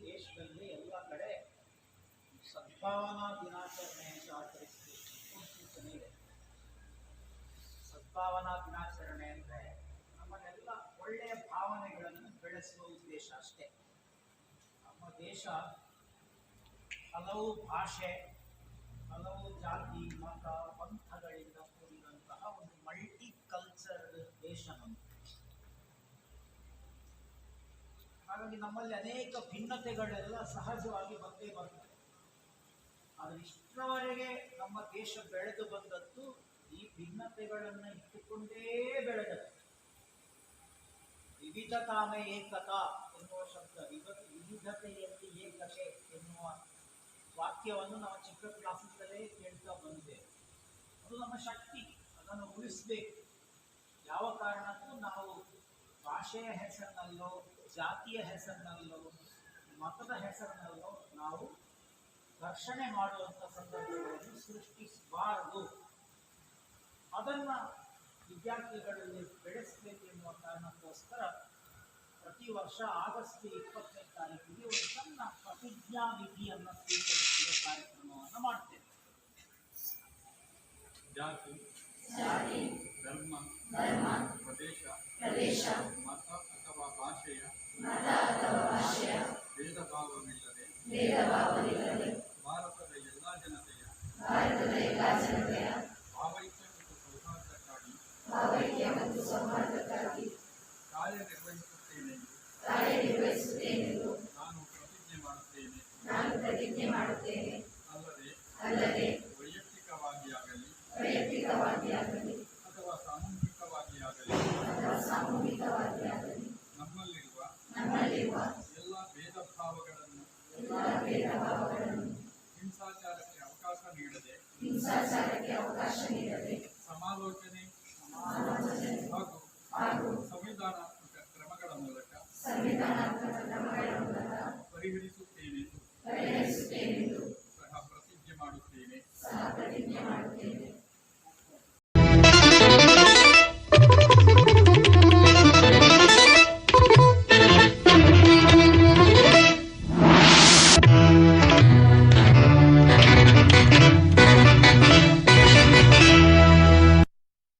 ವರ್ಷ ನಮ್ಮ ಇಡೀ ದೇಶದಲ್ಲಿ ಎಲ್ಲ ಕಡೆ ಸದ್ಭಾವನಾ ದಿನಾಚರಣೆಯನ್ನು ಆಚರಿಸಬೇಕು ಸೂಚನೆ ಇದೆ ಸದ್ಭಾವನಾ ದಿನಾಚರಣೆ ಅಂದರೆ ನಮ್ಮನ್ನೆಲ್ಲ ಒಳ್ಳೆಯ ಭಾವನೆಗಳನ್ನು ಬೆಳೆಸುವ ಉದ್ದೇಶ ಅಷ್ಟೇ ನಮ್ಮ ದೇಶ ಹಲವು ಭಾಷೆ ಹಲವು ಜಾತಿ ಮತ ಹಾಗಾಗಿ ನಮ್ಮಲ್ಲಿ ಅನೇಕ ಭಿನ್ನತೆಗಳೆಲ್ಲ ಸಹಜವಾಗಿ ಬಂದೇ ಬರ್ತವೆ ಆದರೆ ಇಷ್ಟರವರೆಗೆ ನಮ್ಮ ದೇಶ ಬೆಳೆದು ಬಂದದ್ದು ಈ ಭಿನ್ನತೆಗಳನ್ನು ಇಟ್ಟುಕೊಂಡೇ ಬೆಳೆದದ್ದು. ವಿವಿಧತಾಮೆ ಏಕತಾ ಎನ್ನುವ ಶಬ್ದ ವಿವ- ವಿವಿಧತೆಯಲ್ಲಿ ಏಕತೆ ಎನ್ನುವ ವಾಕ್ಯವನ್ನು ನಾವು ಚಿಕ್ಕ ಕ್ಲಾಸಿನಲ್ಲೇ ಕೇಳ್ತಾ ಬಂದಿದ್ದೇವೆ ಅದು ನಮ್ಮ ಶಕ್ತಿ, ಅದನ್ನು ಉಳಿಸ್ಬೇಕು. ಯಾವ ಕಾರಣಕ್ಕೂ ನಾವು ಭಾಷೆಯ ಹೆಸರಿನಲ್ಲೋ ಜಾತಿಯ ಹೆಸರಿನಲ್ಲೋ ಮತದ ಹೆಸರಿನಲ್ಲೋ ನಾವು ಘರ್ಷಣೆ ಮಾಡುವಂಥ ಸಂದರ್ಭಗಳನ್ನು ಸೃಷ್ಟಿಸಬಾರದು. ಅದನ್ನು ವಿದ್ಯಾರ್ಥಿಗಳಲ್ಲಿ ಬೆಳೆಸಬೇಕು ಎನ್ನುವ ಕಾರಣಕ್ಕೋಸ್ಕರ ಪ್ರತಿ ವರ್ಷ ಆಗಸ್ಟ್ ಇಪ್ಪತ್ತನೇ ತಾರೀಕಿಗೆ ಒಂದು ಸಣ್ಣ ಪ್ರತಿಜ್ಞಾ ವಿಧಿಯನ್ನು ಸ್ವೀಕರಿಸುವ ಕಾರ್ಯಕ್ರಮವನ್ನು ಮಾಡ್ತೇವೆ. ಜಾತಿ ಧರ್ಮ ಪ್ರದೇಶ ಪ್ರದೇಶ ಮತ ಅಥವಾ ಭಾಷೆಯ ಭೇದ ಭಾವವಿಲ್ಲದೆ ಭೇದ ಭಾವವಿಲ್ಲದೆ ಭಾರತದ ಎಲ್ಲ ಜನತೆಯ ಭಾರತದ ಎಲ್ಲ ಜನತೆಯ ಭಾವೈಕ್ಯ ಮತ್ತು ಸೌಹಾರ್ದಕ್ಕಾಗಿ ಭಾವೈಕ್ಯ ಮತ್ತು ಸೌಹಾರ್ದಕ್ಕಾಗಿ ಕಾರ್ಯನಿರ್ವಹಿಸುತ್ತೇನೆ ಎಂದು ಕಾರ್ಯನಿರ್ವಹಿಸುತ್ತೇನೆಂದು ನಾನು ಪ್ರತಿಜ್ಞೆ ಮಾಡುತ್ತೇನೆ ನಾನು ಪ್ರತಿಜ್ಞೆ ಮಾಡುತ್ತೇನೆ ಅಲ್ಲದೆ ಅಲ್ಲದೆ ವೈಯಕ್ತಿಕವಾಗಿ ಆಗಲಿ ವೈಯಕ್ತಿಕವಾಗಿ ಆಗಲಿ ಅಥವಾ ಸಾಮೂಹಿಕವಾಗಿ ಆಗಲಿ ಅಥವಾ ಸಾಮೂಹಿಕವಾಗಿ ಆಗಲಿ ಹಿಂಸಾಚಾರಕ್ಕೆ ಅವಕಾಶ ನೀಡದೆ ಸಮಾಲೋಚನೆ ಹಾಗೂ ಸಂವಿಧಾನಾತ್ಮಕ ಕ್ರಮಗಳ ಮೂಲಕ ಸಂವಿಧಾನ